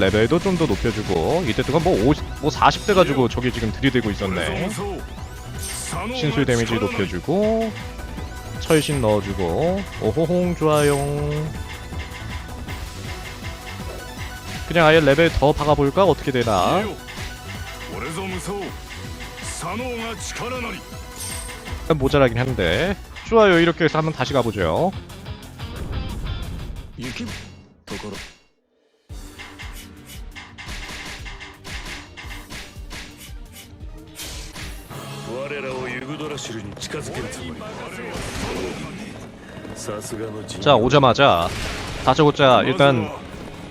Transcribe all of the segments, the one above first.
레벨도 좀 더 높여주고 이때 동안 뭐, 50, 뭐 40대 가지고 저게 지금 들이대고 있었네. 신술 데미지 높여주고 철신 넣어주고 오호홍 좋아요 그냥 아예 레벨 더 박아볼까? 어떻게 되나? 모자라긴 한데. 좋아요. 이렇게 해서 한번 다시 가보죠. 我らをユグドラシルに近づけるつもりさすがの人 자 오자마자 다짜고짜 일단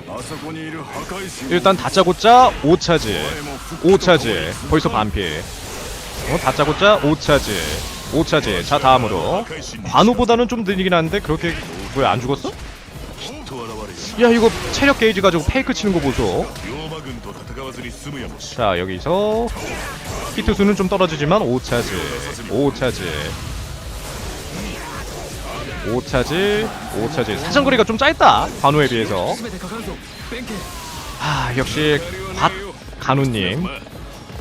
あそこにいる破壊神 일단 다짜고짜 5차지 5차지 벌써 반피 어, 다짜고짜 5차지 5차지 자 다음으로 관우보다는 좀 느리긴 한데 그렇게 왜 안 죽었어? きっと現れる 야 이거 체력 게이지 가지고 페이크 치는 거 보소 자 여기서 히트 수는 좀 떨어지지만 5차지 5차지 5차지 5차지 사정거리가 좀 짧다 간호에 비해서. 아 역시 갓 간호님.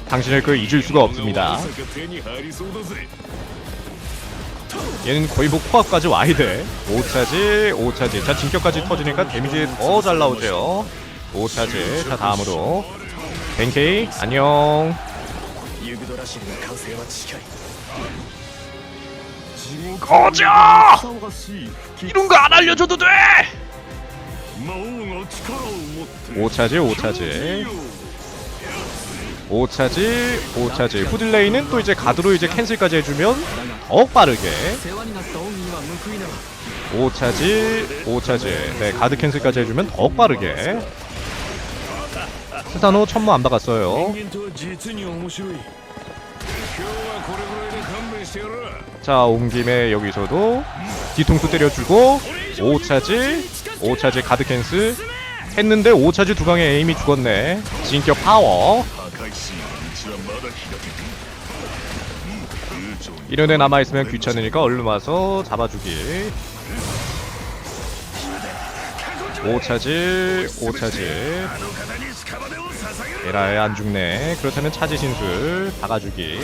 당신을 그 잊을 수가 없습니다. 얘는 거의 뭐 코앞까지 와야 돼. 5차지 5차지 자 진격까지 터지니까 데미지 더 잘 나오죠. 오차즈 다 다음으로. 벤케이 안녕. 거저! 이런 거 안 알려줘도 돼! 오차지 오차지 오차즈 오차즈 후딜레이는 또 이제 가드로 이제 캔슬까지 해주면 억 빠르게. 오차지 오차지 네 가드 캔슬까지 해주면 더 빠르게. 스사노 천무 안 박았어요. 자, 온 김에 여기서도 뒤통수 때려주고 5차지, 5차지 가드 캔슬 했는데 5차지 두강에 에임이 죽었네. 진격 파워. 이런 애 남아있으면 귀찮으니까 얼른 와서 잡아주기. 5차질, 5차질. 에라에 안 죽네. 그렇다면 차지 신술, 박아주기.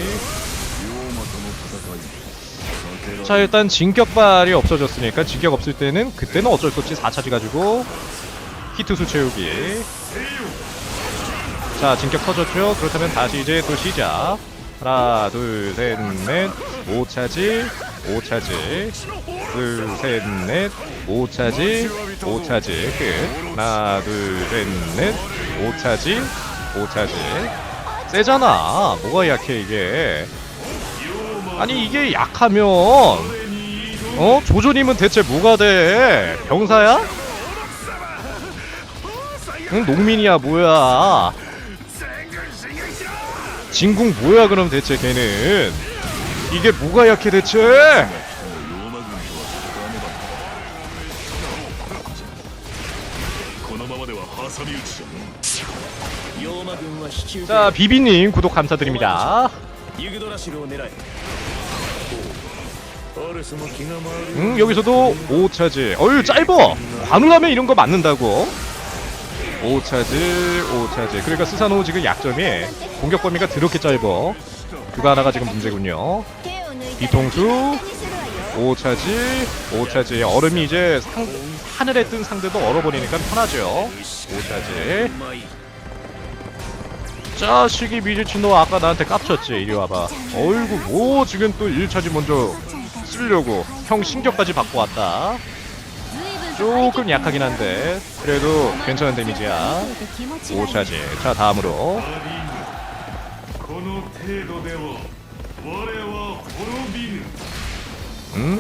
자, 일단 진격발이 없어졌으니까 진격 없을 때는 그때는 어쩔 수 없지 4차지 가지고 히트수 채우기. 자, 진격 터졌죠? 그렇다면 다시 이제 또 시작. 하나, 둘, 셋, 넷, 5차지, 5차지 둘셋넷. 5차지 5차지 끝. 하나 둘셋넷. 5차지 5차지 세잖아. 뭐가 약해 이게? 아니 이게 약하면 어? 조조님은 대체 뭐가 돼? 병사야? 응 농민이야 뭐야? 진궁 뭐야 그럼 대체 걔는 이게 뭐가 약해 대체? 자 비비님 구독 감사드립니다. 음 여기서도 5차지 얼 짧어. 관우라면 이런 거 맞는다고. 5차지 5차지 그러니까 스사노 지금 약점이 공격 범위가 드럽게 짧어. 그거 하나가 지금 문제군요. 뒤통수 오차지 오차지 얼음이 이제 상, 하늘에 뜬 상대도 얼어버리니까 편하죠. 오차지. 자식이 미주치 너 아까 나한테 깝쳤지 이리 와봐. 어이구 뭐 지금 또 1차지 먼저 쓰려고 형 신경까지 받고 왔다. 조금 약하긴 한데 그래도 괜찮은 데미지야. 오차지. 자 다음으로. 程度では我は滅びぬ 음?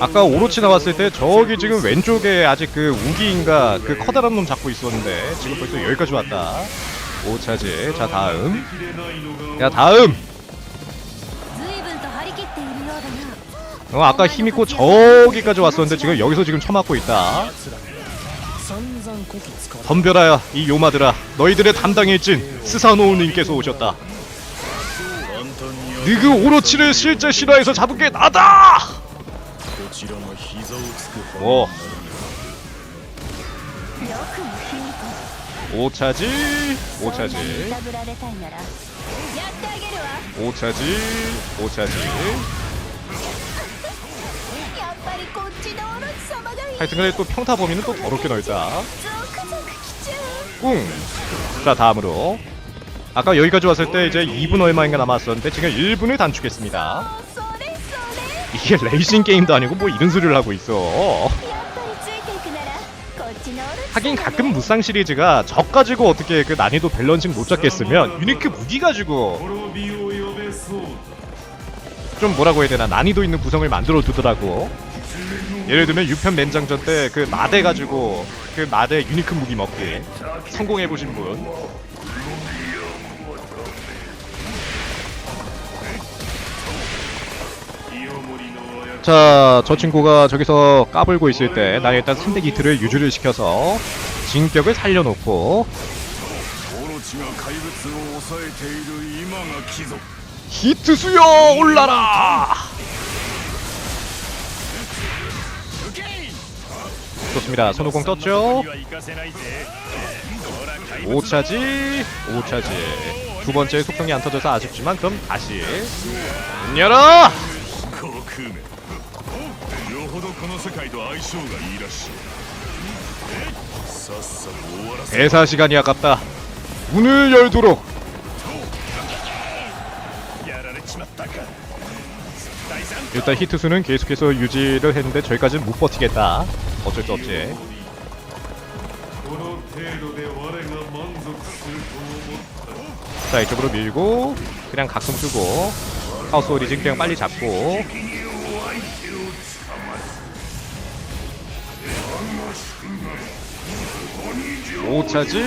아까 오로치 나왔을 때 저기 지금 왼쪽에 아직 그 우기인가 그 커다란 놈 잡고 있었는데 지금 벌써 여기까지 왔다 5차지 자 다음 切れないのが 야 다음 随分と張り切っているようだな 어 아까 힘있고 저기까지 왔었는데 지금 여기서 지금 처맞고 있다 散々こき使わ 덤벼라 이 요마들아 너희들의 담당일진 스사노우님께서 오셨다 簡 니그 오로치를 실제 실화에서 잡은 게 나다! 뭐? 5차지? 5차지. 5차지? 5차지. 하여튼간에 또 평타 범위는 또 더럽게 넓다. 꿍자 다음으로. 아까 여기까지 왔을 때 이제 2분 얼마인가 남았었는데 지금 1분을 단축했습니다. 이게 레이싱 게임도 아니고 뭐 이런 소리를 하고 있어. 하긴 가끔 무쌍 시리즈가 적 가지고 어떻게 그 난이도 밸런싱 못 잡겠으면 유니크 무기 가지고 좀 뭐라고 해야 되나 난이도 있는 구성을 만들어 두더라고. 예를 들면 6편 맨장전 때 그 마대 가지고 그 마대 유니크 무기 먹기 성공해 보신 분 자, 저 친구가 저기서 까불고 있을 때 나는 일단 3대 기트를 유지를 시켜서 진격을 살려놓고 히트 수요 올라라! 좋습니다. 손오공 떴죠? 5차지, 5차지. 두 번째 속성이 안 터져서 아쉽지만 그럼 다시 문 열어! 航空面よほどこの世界と相性がいいらしいさっさと終わらせ 대사 시간이 아깝다. 문을 열도록! やられちまったか第三 일단 히트 수는 계속해서 유지를 했는데, 저기까지는 못 버티겠다. 어쩔 수 없지. この程度で我が満足すると思った 자 이쪽으로 밀고 그냥 가끔 쓰고 하우스 오리진 그냥 빨리 잡고 오차지?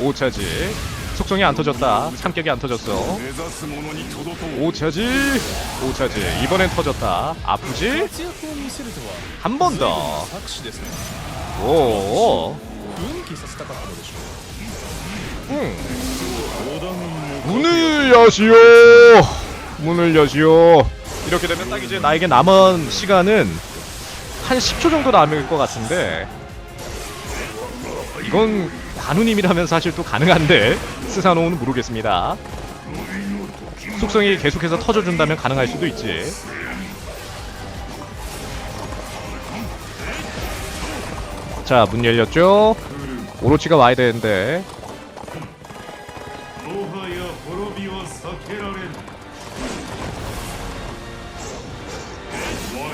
오차지. 속성이 안 터졌다. 삼격이 안 터졌어. 오차지? 오차지. 이번엔 터졌다. 아프지? 한 번더오. 응. 음. 문을 여시오. 문을 여시오. 이렇게 되면 딱 이제 나에게 남은 시간은 한 10초 정도 남을 것 같은데 이건 관우님이라면 사실 또 가능한데 스사노우는 모르겠습니다. 속성이 계속해서 터져준다면 가능할 수도 있지. 자, 문 열렸죠? 오로치가 와야 되는데.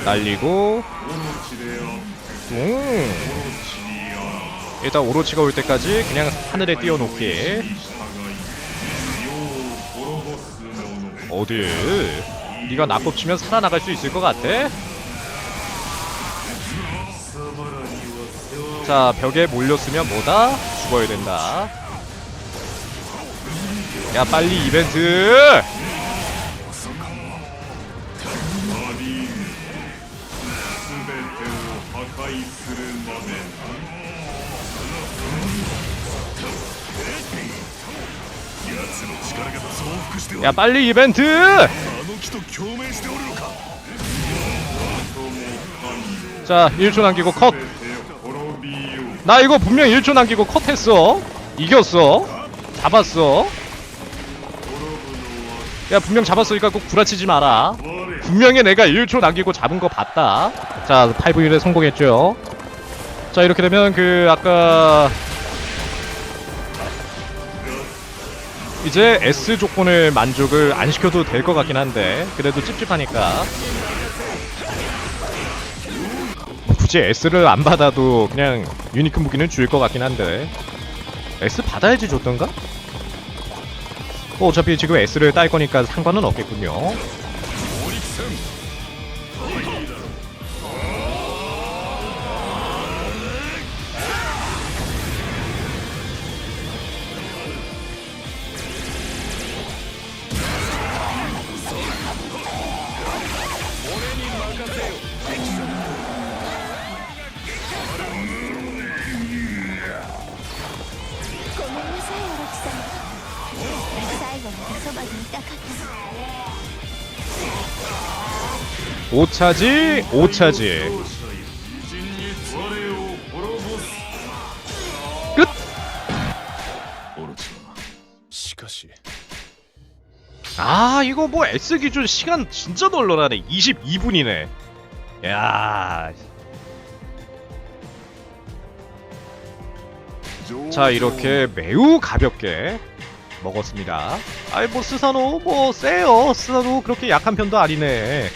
날리고. 음. 일단 오로치가 올 때까지 그냥 하늘에 띄워놓기 어딜 네가 나 뽑히면 살아나갈 수 있을 것 같아? 자 벽에 몰렸으면 뭐다? 죽어야 된다 야 빨리 이벤트 야 빨리 이벤트! 자 1초 남기고 컷! 나 이거 분명 1초 남기고 컷했어. 이겼어. 잡았어. 야 분명 잡았으니까 꼭 구라치지 마라. 분명히 내가 1초 남기고 잡은 거 봤다. 자 그 5일에 성공했죠. 자 이렇게 되면 그 아까 이제 S 조건을 만족을 안 시켜도 될 것 같긴 한데 그래도 찝찝하니까 뭐 굳이 S를 안 받아도 그냥 유니크 무기는 줄것 같긴 한데 S 받아야지 줬던가? 뭐 어차피 지금 S를 딸 거니까 상관은 없겠군요. そばにいたかった 5차지 5차지 真に我を滅ぼす 끝 ロチはしかし 아 이거 뭐 S 기준 시간 진짜 널널하네 22분이네 야 자 이렇게 매우 가볍게 먹었습니다 아이 뭐 스사노 뭐 세요. 스사노 그렇게 약한 편도 아니네.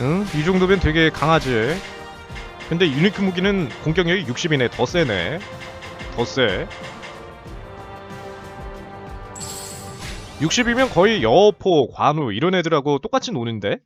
응? 이 정도면 되게 강하지. 근데 유니크 무기는 공격력이 60이네. 더 세네. 더세. 60이면 거의 여포, 관우 이런 애들하고 똑같이 노는데?